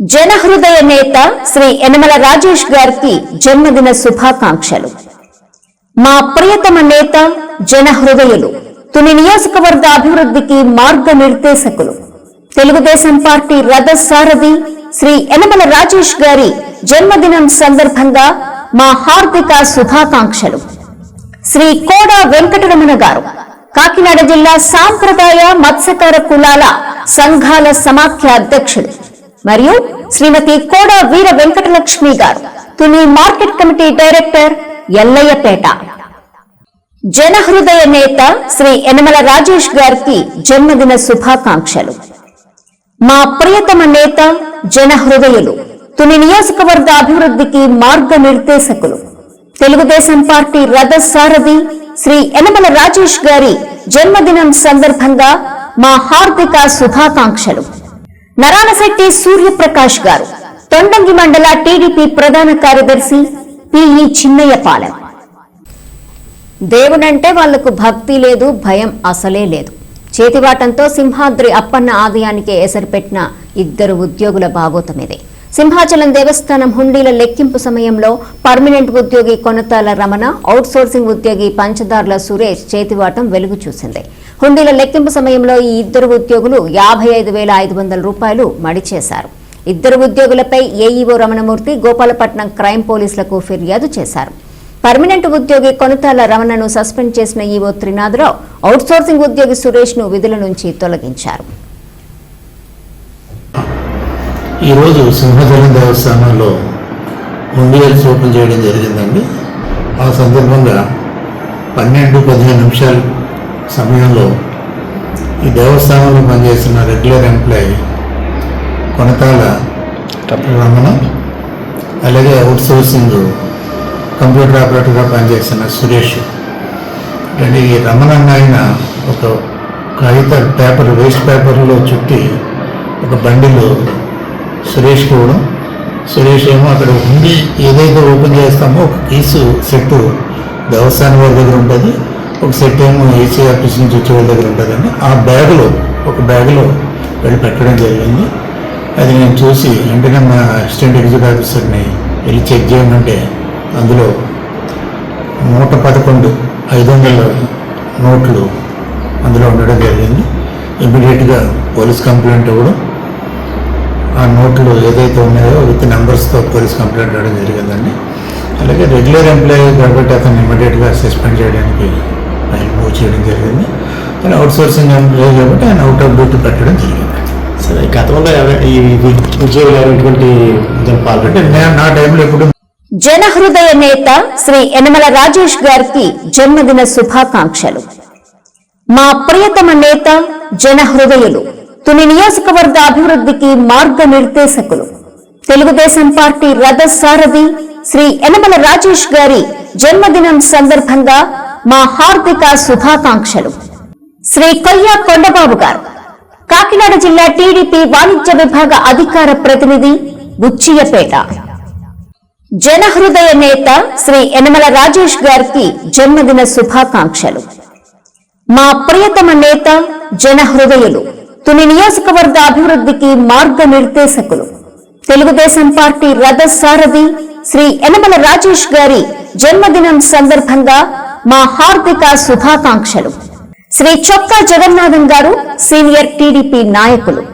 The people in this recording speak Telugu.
జనహృదయ నేత శ్రీ యనమల రాజేష్ గారికి జన్మదిన శుభాకాంక్షలు. మా ప్రియతమ నేత జనహృదయులు తుని నియోజకవర్గ అభివృద్ధికి మార్గ నిర్దేశకులు తెలుగుదేశం పార్టీ రథ సారథి శ్రీ యనమల రాజేష్ గారి జన్మదినం సందర్భంగా మా హార్దిక శుభాకాంక్షలు. శ్రీ కోడ వెంకటరమణ గారు కాకినాడ జిల్లా సాంప్రదాయ మత్స్యకార కులాల సంఘాల సమాఖ్య అధ్యక్షుడు మరియు శ్రీమతి కోడ వీర వెంకటలక్ష్మి గారు. Tuni market committee director Yellayyapeta. జనహృదయ నేత శ్రీ యనమల రాజేష్ గారికి జన్మదిన శుభాకాంక్షలు. మా ప్రియతమ నేత జనహృదయులు తుని నియోజకవర్గ అభివృద్ధికి మార్గనిర్దేశకులు తెలుగుదేశం పార్టీ రథ సారథి శ్రీ యనమల రాజేష్ గారి జన్మదినం సందర్భంగా మా హార్దిక శుభాకాంక్షలు. నరాలశెట్టి సూర్యప్రకాష్ గారు. తొండంగి మండల టీడీపీ ప్రధాన కార్యదర్శి పిఈ చిన్నయ్యపాలెం దేవుడంటే వాళ్ళకు భక్తి లేదు భయం అసలే లేదు. చేతివాటంతో సింహాద్రి అప్పన్న ఆలయానికి ఎసరుపెట్టిన ఇద్దరు ఉద్యోగుల భాగోతమిదే సింహాచలం దేవస్థానం హుండీల లెక్కింపు సమయంలో పర్మనెంట్ ఉద్యోగి కొనతాల రమణ అవుట్సోర్సింగ్ ఉద్యోగి పంచదార్ల సురేష్ చేతివాటం వెలుగు చూసింది. హుండీల లెక్కింపు సమయంలో ఈ ఇద్దరు ఉద్యోగులు యాభై ఐదు వేల ఐదు వందల రూపాయలు మడిచేశారు ఇద్దరు ఉద్యోగులపై ఏఈఓ రమణమూర్తి గోపాలపట్నం క్రైమ్ పోలీసులకు ఫిర్యాదు చేశారు. పర్మనెంట్ ఉద్యోగి కొనతాల రమణను సస్పెండ్ చేసిన ఈవో త్రినాథరావు అవుట్సోర్సింగ్ ఉద్యోగి సురేష్ను విధుల నుంచి తొలగించారు. ఈరోజు సింహచలం దేవస్థానంలో హుండియల్స్ ఓపెన్ చేయడం జరిగిందండి. ఆ సందర్భంగా పన్నెండు పదిహేను నిమిషాల సమయంలో ఈ దేవస్థానంలో పనిచేస్తున్న రెగ్యులర్ ఎంప్లాయీ కొనతాల రమణ అలాగే అవుట్ సోర్సింగ్ కంప్యూటర్ ఆపరేటర్గా పనిచేస్తున్న సురేష్ అంటే ఈ రమణ అన్న ఆయన ఒక కాగిత పేపర్ వేస్ట్ పేపర్లో చుట్టి ఒక బండిలో సురేష్ కూడా. సురేష్ ఏమో అక్కడ ఉండి ఏదైతే ఓపెన్ చేస్తామో ఒక కేసు సెట్ దేవస్థానం వారి దగ్గర ఉంటుంది ఒక సెట్ ఏమో ఏసీ ఆఫీస్ నుంచి వచ్చే వాళ్ళ దగ్గర ఉంటుందండి. ఆ బ్యాగ్లో ఒక బ్యాగ్లో వెళ్ళి పెట్టడం జరిగింది. అది నేను చూసి వెంటనే మా అసిస్టెంట్ ఎగ్జిక్యూటివ్ ఆఫీసర్ని వెళ్ళి చెక్ చేయమంటే అందులో నూట పదకొండు ఐదు వందల నోట్లు అందులో ఉండడం జరిగింది. ఇమ్మీడియట్గా పోలీస్ కంప్లైంట్ ఇవ్వడం ఆ నోట్లు ఏదైతే ఉన్నాయో విత్ నెంబర్స్తో పోలీస్ కంప్లైంట్ ఇవ్వడం జరిగిందండి. అలాగే రెగ్యులర్ ఎంప్లాయీ కాబట్టి అతను ఇమ్మీడియట్గా సస్పెండ్ చేయడానికి ఆయన మూవ్ చేయడం జరిగింది. కానీ అవుట్ సోర్సింగ్ ఎంప్లాయీ కాబట్టి ఆయన అవుట్ ఆఫ్ డ్యూటీ పెట్టడం జరిగింది. సరే గతంలో ఈ ఉద్యోగులు ఎటువంటి పాల్గొంటే నేను నా టైంలో ఎప్పుడు జనహృదయ నేత శ్రీ యనమల రాజేష్ గారికి జన్మదిన శుభాకాంక్షలు. మా ప్రియతమ నేత జనహృదయులు కొన్ని నియోజకవర్గ అభివృద్ధికి మార్గనిర్దేశకులు. తెలుగుదేశం పార్టీ రథ సారథి శ్రీ యనమల రాజేష్ గారి జన్మదినం సందర్భంగా మా హార్దిక శుభాకాంక్షలు. శ్రీ కొయ్య కొండబాబు గారు కాకినాడ జిల్లా టీడీపీ వాణిజ్య విభాగ అధికార ప్రతినిధి బుచ్చియపేట. జనహృదయ నేత శ్రీ యనమల రాజేష్ గారికి జన్మదిన శుభాకాంక్షలు. మా ప్రియతమ నేత జనహృదయులు కొన్ని నియోజకవర్గ అభివృద్ధికి మార్గనిర్దేశకులు. తెలుగుదేశం పార్టీ రథ సారథి శ్రీ యనమల రాజేష్ గారి జన్మదినం సందర్భంగా మా హార్దిక శుభాకాంక్షలు. శ్రీ చొక్కా జగన్నాథం గారు సీనియర్ టీడీపీ నాయకులు.